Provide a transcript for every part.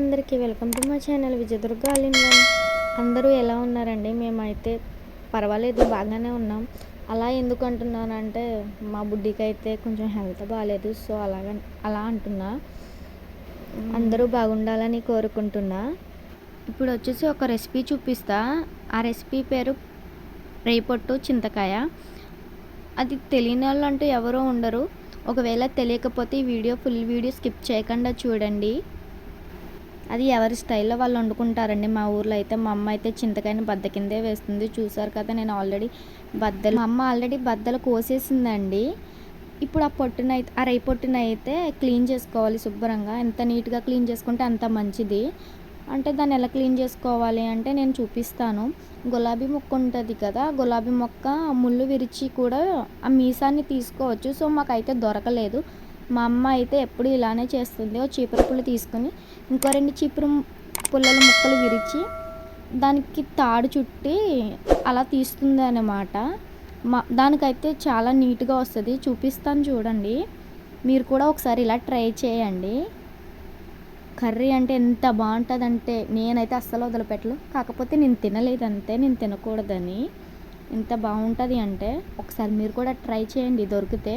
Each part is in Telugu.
అందరికీ వెల్కమ్ టు మా channel Vijayadurga all in one అందరూ ఎలా ఉన్నారండి? మేమైతే పర్వాలేదు బాగానే ఉన్నాం. అలా ఎందుకు అంటున్నానంటే మా బుడ్డికి అయితే కొంచెం హెల్త్ బాగాలేదు సో అలాగ అలా అంటున్నా. అందరూ బాగుండాలని కోరుకుంటున్నా. ఇప్పుడు వచ్చేసి ఒక రెసిపీ చూపిస్తా. ఆ రెసిపీ పేరు రేపొట్టు చింతకాయ. అది తెలియని వాళ్ళు అంటూ ఎవరూ ఉండరు. ఒకవేళ తెలియకపోతే ఈ వీడియో ఫుల్ వీడియో స్కిప్ చేయకుండా చూడండి. అది ఎవరి స్టైల్లో వాళ్ళు వండుకుంటారండి? మా ఊర్లో అయితే మా అమ్మ అయితే చింతకాయని బద్ద కిందే వేస్తుంది. చూసారు కదా నేను ఆల్రెడీ బద్దలు మా అమ్మ ఆల్రెడీ బద్దలు కోసేసిందండి. ఇప్పుడు ఆ పొట్టున అయితే ఆ రై పొట్టున అయితే క్లీన్ చేసుకోవాలి శుభ్రంగా. ఎంత నీట్గా క్లీన్ చేసుకుంటే అంత మంచిది. అంటే దాన్ని ఎలా క్లీన్ చేసుకోవాలి అంటే నేను చూపిస్తాను. గులాబీ మొక్క ఉంటుంది కదా గులాబీ మొక్క ముళ్ళు విరిచి కూడా ఆ మీసాన్ని తీసుకోవచ్చు. సో మాకైతే దొరకలేదు. మా అమ్మ అయితే ఎప్పుడు ఇలానే చేస్తుంది. ఓ చీపురు పుల్ల తీసుకొని ఇంకో రెండు చీపురు పుల్లల ముక్కలు విరిచి దానికి తాడు చుట్టి అలా తీస్తుంది అన్నమాట. మా దానికైతే చాలా నీట్గా వస్తుంది. చూపిస్తాను చూడండి. మీరు కూడా ఒకసారి ఇలా ట్రై చేయండి. కర్రీ అంటే ఎంత బాగుంటుందంటే నేనైతే అస్సలు వదిలిపెట్టలు కాకపోతే నేను తినలేదు అంతే నేను తినకూడదని. ఎంత బాగుంటుంది అంటే ఒకసారి మీరు కూడా ట్రై చేయండి. దొరికితే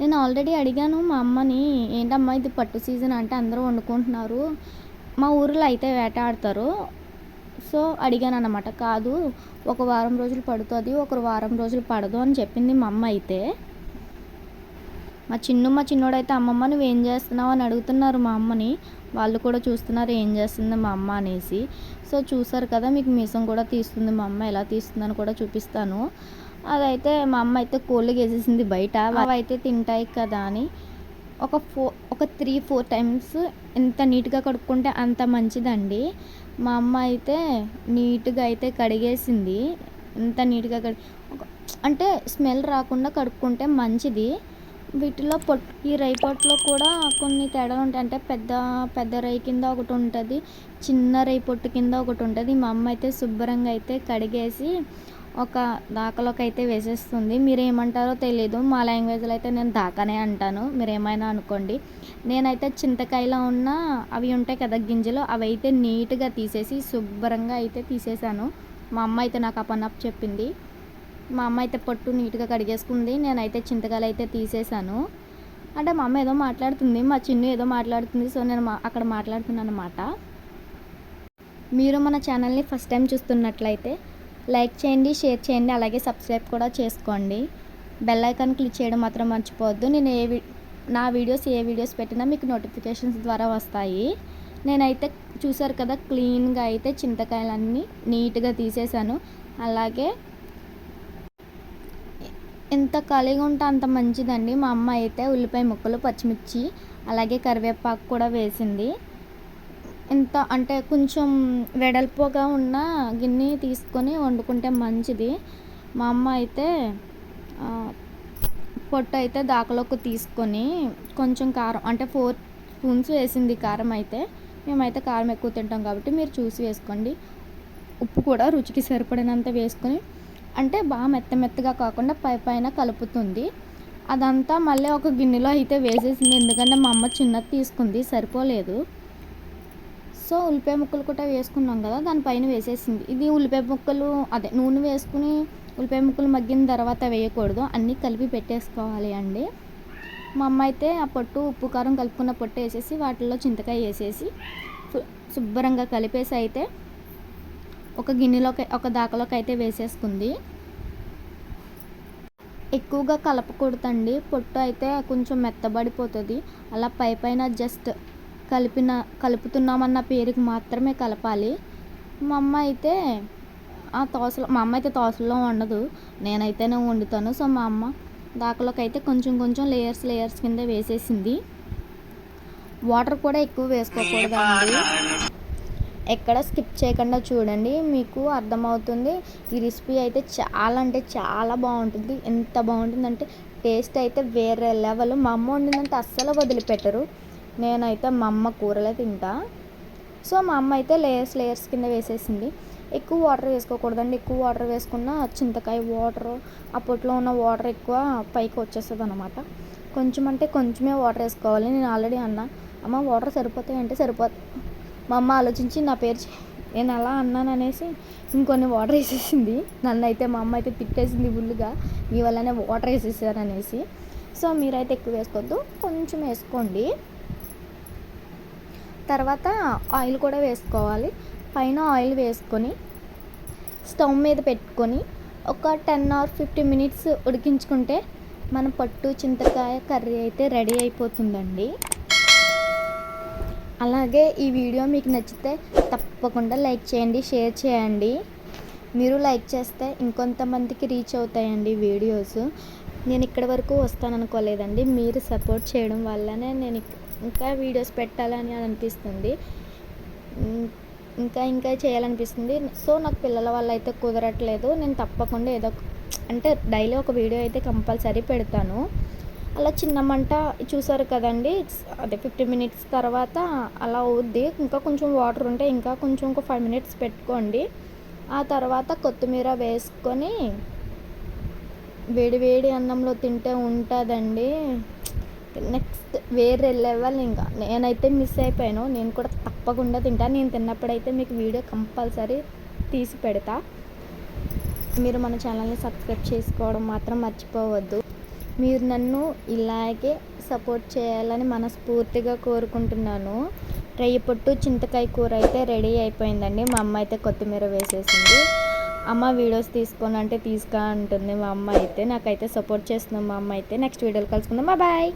నేను ఆల్రెడీ అడిగాను మా అమ్మని ఏంటమ్మా ఇది పట్టు సీజన్ అంటే అందరూ వండుకుంటున్నారు మా ఊరిలో అయితే వేటాడతారు. సో అడిగాను అనమాట కాదు ఒక వారం రోజులు పడుతుంది ఒక వారం రోజులు పడదు అని చెప్పింది మా అమ్మ అయితే. మా చిన్ను మా చిన్నోడైతే అమ్మమ్మ నువ్వు ఏం చేస్తున్నావు? అని అడుగుతున్నారు మా అమ్మని. వాళ్ళు కూడా చూస్తున్నారు ఏం చేస్తుంది మా అమ్మ అనేసి. సో చూసారు కదా మీకు మీసం కూడా తీస్తుంది మా అమ్మ ఎలా తీస్తుందని కూడా చూపిస్తాను. అదైతే మా అమ్మ అయితే కోళ్ళు వేసేసింది బయట. అవి అయితే తింటాయి కదా అని. ఒక ఫోర్ ఒక త్రీ ఫోర్ టైమ్స్ ఎంత నీట్గా కడుక్కుంటే అంత మంచిదండి. మా అమ్మ అయితే నీట్గా అయితే కడిగేసింది. ఎంత నీట్గా కడి అంటే స్మెల్ రాకుండా కడుక్కుంటే మంచిది. వీటిలో పొట్టు ఈ రై పొట్టులో కూడా కొన్ని తేడాలు ఉంటాయి. అంటే పెద్ద పెద్ద రై కింద ఒకటి ఉంటుంది చిన్న రై పొట్టు కింద ఒకటి ఉంటుంది. మా అమ్మ అయితే శుభ్రంగా అయితే కడిగేసి ఒక దాకలోకి అయితే వేసేస్తుంది. మీరు ఏమంటారో తెలియదు మా లాంగ్వేజ్లో అయితే నేను దాకానే అంటాను. మీరు ఏమైనా అనుకోండి. నేనైతే చింతకాయలో ఉన్న అవి ఉంటాయి కదా గింజలు అవి అయితే నీట్గా తీసేసి శుభ్రంగా అయితే తీసేసాను. మా అమ్మ అయితే నాకు ఆ చెప్పింది. మా అమ్మ అయితే పొట్టు నీట్గా కడిగేసుకుంది. నేనైతే చింతకాయలు అయితే తీసేసాను. అంటే మా అమ్మ ఏదో మాట్లాడుతుంది. మా చిన్ను ఏదో మాట్లాడుతుంది. సో నేను మా అక్కడ మాట్లాడుతున్నాను అనమాట మీరు మన ఛానల్ని ఫస్ట్ టైం చూస్తున్నట్లయితే లైక్ చేయండి షేర్ చేయండి అలాగే సబ్స్క్రైబ్ కూడా చేసుకోండి. బెల్ ఐకాన్ క్లిక్ చేయడం మాత్రం మర్చిపోవద్దు. నేను ఏ నా వీడియోస్ ఏ వీడియోస్ పెట్టినా మీకు నోటిఫికేషన్స్ ద్వారా వస్తాయి. నేనైతే చూసారు కదా క్లీన్గా అయితే చింతకాయలన్నీ నీట్గా తీసేసాను అలాగే ఎంత ఖాళీగా ఉంటే అంత మంచిదండి. మా అమ్మ అయితే ఉల్లిపాయ ముక్కలు పచ్చిమిర్చి అలాగే కరివేపాకు కూడా వేసింది. ఇంత అంటే కొంచెం వెడల్పుగా ఉన్న గిన్నె తీసుకొని వండుకుంటే మంచిది. మా అమ్మ అయితే పొట్టు అయితే దాకలోకి తీసుకొని కొంచెం కారం అంటే ఫోర్ స్పూన్స్ వేసింది కారం అయితే. మేమైతే కారం ఎక్కువ తింటాం కాబట్టి మీరు చూసి వేసుకోండి. ఉప్పు కూడా రుచికి సరిపడినంత వేసుకొని అంటే బాగా మెత్త మెత్తగా కాకుండా పై పైన కలుపుతుంది. అదంతా మళ్ళీ ఒక గిన్నెలో అయితే వేసేసింది. ఎందుకంటే మా అమ్మ చిన్నది తీసుకుంది సరిపోలేదు. సో ఉల్లిపాయ ముక్కలు కూడా వేసుకున్నాం కదా దానిపైన వేసేసింది. ఇది ఉల్లిపాయ ముక్కలు అదే నూనె వేసుకుని ఉల్లిపాయ ముక్కలు మగ్గిన తర్వాత వేయకూడదు. అన్నీ కలిపి పెట్టేసుకోవాలి అండి. మా అమ్మ అయితే ఆ పొట్టు ఉప్పు కారం కలుపుకున్న పొట్టు వేసేసి వాటిల్లో చింతకాయ వేసేసి శుభ్రంగా కలిపేసి అయితే ఒక గిన్నెలోకి ఒక దాకలోకి అయితే వేసేసుకుంది. ఎక్కువగా కలపకూడదండి. పొట్టు అయితే కొంచెం మెత్తబడిపోతుంది. అలా పై పైన జస్ట్ కలిపిన కలుపుతున్నామన్న పేరుకి మాత్రమే కలపాలి. మా అమ్మ అయితే ఆ తోసలో మా అమ్మ అయితే తోసలో వండదు. నేనైతేనే వండుతాను. సో మా అమ్మ దాకలోకి అయితే కొంచెం కొంచెం లేయర్స్ లేయర్స్ కింద వేసేసింది. వాటర్ కూడా ఎక్కువ వేసుకోకూడదండి. ఎక్కడ స్కిప్ చేయకుండా చూడండి. మీకు అర్థమవుతుంది. ఈ రెసిపీ అయితే చాలా అంటే చాలా బాగుంటుంది. ఎంత బాగుంటుందంటే టేస్ట్ అయితే వేరే లెవెల్ మా అమ్మ వండిందంటే అస్సలు వదిలిపెట్టరు. నేనైతే మా అమ్మ కూరలే తింటా. సో మా అమ్మ అయితే లేయర్స్ లేయర్స్ కింద వేసేసింది. ఎక్కువ వాటర్ వేసుకోకూడదండి. ఎక్కువ వాటర్ వేసుకున్న చింతకాయ వాటర్ అప్పట్లో ఉన్న వాటర్ ఎక్కువ పైకి వచ్చేస్తుంది అనమాట కొంచెం అంటే కొంచెమే వాటర్ వేసుకోవాలి. నేను ఆల్రెడీ అన్నా అమ్మ వాటర్ సరిపోతాయి? అంటే సరిపోతాయి మా అమ్మ ఆలోచించి నా పేరు నేను అలా అన్నాను అనేసి ఇంకొన్ని వాటర్ వేసేసింది. నన్ను అయితే మా అమ్మ అయితే తిట్టేసింది ఫుల్గా మీ వల్లనే వాటర్ వేసేసారు అనేసి. సో మీరైతే ఎక్కువ వేసుకోవద్దు కొంచెం వేసుకోండి. తర్వాత ఆయిల్ కూడా వేసుకోవాలి. పైన ఆయిల్ వేసుకొని స్టవ్ మీద పెట్టుకొని ఒక టెన్ ఆర్ ఫిఫ్టీన్ మినిట్స్ ఉడికించుకుంటే మన పట్టు చింతకాయ కర్రీ అయితే రెడీ అయిపోతుందండి. అలాగే ఈ వీడియో మీకు నచ్చితే తప్పకుండా లైక్ చేయండి షేర్ చేయండి. మీరు లైక్ చేస్తే ఇంకొంతమందికి రీచ్ అవుతాయండి వీడియోస్. నేను ఇక్కడి వరకు వస్తాననుకోలేదండి. మీరు సపోర్ట్ చేయడం వల్లనే నేను ఇంకా వీడియోస్ పెట్టాలని అనిపిస్తుంది. ఇంకా ఇంకా చేయాలనిపిస్తుంది. సో నాకు పిల్లల వల్ల అయితే కుదరట్లేదు. నేను తప్పకుండా ఏదో అంటే డైలీ ఒక వీడియో అయితే కంపల్సరీ పెడతాను. అలా చిన్న మంట చూసారు కదండి అదే ఫిఫ్టీ మినిట్స్ తర్వాత అలా అవుద్ది. ఇంకా కొంచెం వాటర్ ఉంటే ఇంకా కొంచెం ఒక ఫైవ్ మినిట్స్ పెట్టుకోండి. ఆ తర్వాత కొత్తిమీర వేసుకొని వేడి వేడి అన్నంలో తింటే ఉంటుందండి. నెక్స్ట్ వేరే లెవెల్ ఇంకా. నేనైతే మిస్ అయిపోయాను. నేను కూడా తప్పకుండా తింటాను నేను తిన్నప్పుడైతే మీకు వీడియో కంపల్సరీ తీసి పెడతా. మీరు మన ఛానల్ని సబ్స్క్రైబ్ చేసుకోవడం మాత్రం మర్చిపోవద్దు. మీరు నన్ను ఇలాగే సపోర్ట్ చేయాలని మనస్ఫూర్తిగా కోరుకుంటున్నాను. రయ్య పొట్టు చింతకాయ కూర అయితే రెడీ అయిపోయిందండి. మా అమ్మ అయితే కొత్తిమీర వేసేసింది. అమ్మ వీడియోస్ తీసుకోను అంటే తీసుకా ఉంటుంది మా అమ్మ అయితే. నాకైతే సపోర్ట్ చేస్తుంది మా అమ్మ అయితే. నెక్స్ట్ వీడియోలు కలుసుకుందాం. బాయ్